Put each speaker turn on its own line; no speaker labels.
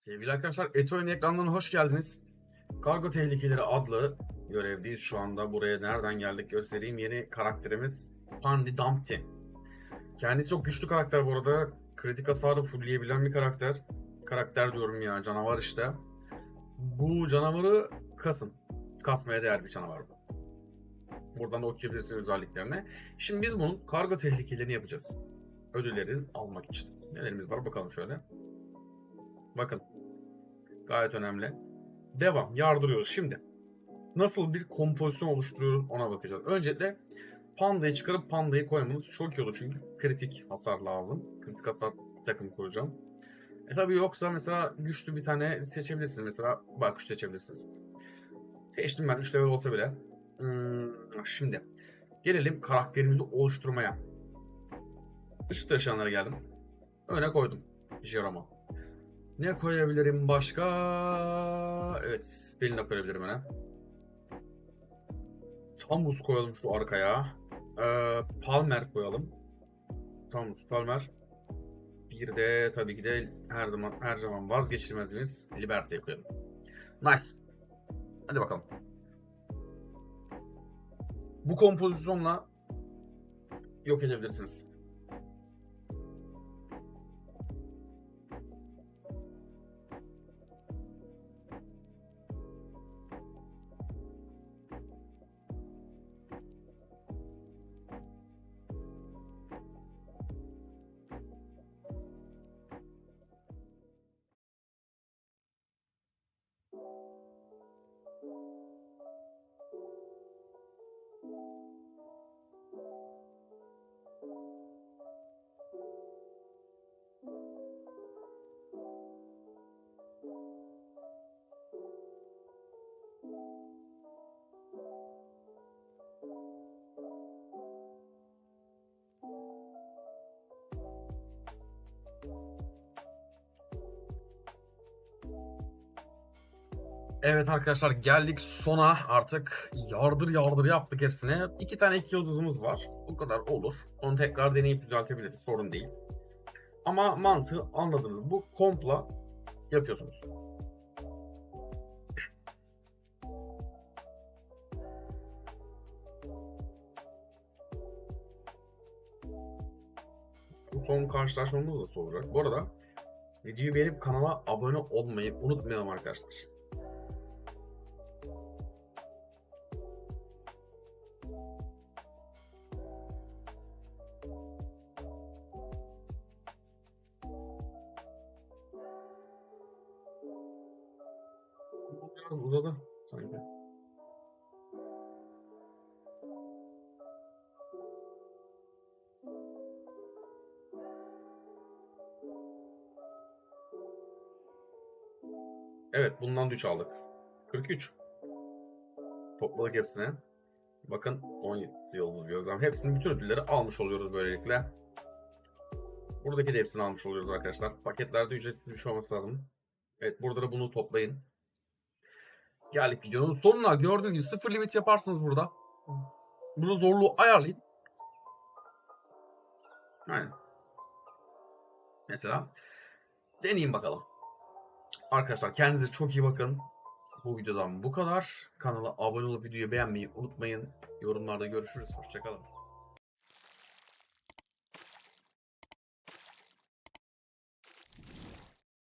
Sevgili arkadaşlar, Etoy'un ekranlarına hoş geldiniz. Kargo Tehlikeleri adlı görevdeyiz şu anda. Buraya nereden geldik göstereyim. Yeni karakterimiz Pandi Dumpty. Kendisi çok güçlü karakter bu arada. Kritik hasarı fullleyebilen bir karakter. Karakter diyorum ya, canavar işte. Bu canavarı kasın. Kasmaya değer bir canavar bu. Buradan da okuyabilirsiniz özelliklerini. Şimdi biz bunun kargo tehlikelerini yapacağız. Ödüllerini almak için. Nelerimiz var bakalım şöyle. Bakın. Gayet önemli. Devam. Yardırıyoruz. Şimdi. Nasıl bir kompozisyon oluşturuyoruz ona bakacağız. Öncelikle pandayı çıkarıp pandayı koymamız çok iyi olur. Çünkü kritik hasar lazım. Kritik hasar takım kuracağım. E tabi yoksa mesela güçlü bir tane seçebilirsiniz. Mesela bak seçebilirsiniz. Seçtim ben 3 level olsa bile. Hmm, şimdi gelelim karakterimizi oluşturmaya. Işık taşıyanlara geldim. Öne koydum. Jeroma. Ne koyabilirim başka? Evet, belini de koyabilirim öne. Tamus koyalım şu arkaya. Ee, Palmer koyalım. Tamus, Palmer. Bir de tabii ki de her zaman her zaman vazgeçilmezimiz Liberty'ye koyalım. Nice. Hadi bakalım. Bu kompozisyonla yok edebilirsiniz. Evet arkadaşlar geldik sona artık yardır yardır yaptık hepsine. İki tane iki yıldızımız var. Bu kadar olur. Onu tekrar deneyip düzeltebiliriz sorun değil. Ama mantığı anladınız. Bu kompla yapıyorsunuz. Bu son karşılaşmamız nasıl olacak? Bu arada videoyu beğenip kanala abone olmayı unutmayalım arkadaşlar. Biraz uzadı sanki. Evet bundan 3 aldık. 43. Topladık hepsini. Bakın 10 yıldız gözlem. Hepsinin bütün ödülleri almış oluyoruz böylelikle. Buradaki de hepsini almış oluyoruz arkadaşlar. Paketlerde ücretsiz bir şey olması lazım. Evet burada da bunu toplayın. Geldik videonun sonuna. Gördüğünüz gibi sıfır limit yaparsınız burada. Burada zorluğu ayarlayın. Aynen. Mesela deneyin bakalım. Arkadaşlar kendinize çok iyi bakın. Bu videodan bu kadar. Kanala abone olup videoyu beğenmeyi unutmayın. Yorumlarda görüşürüz. Hoşçakalın.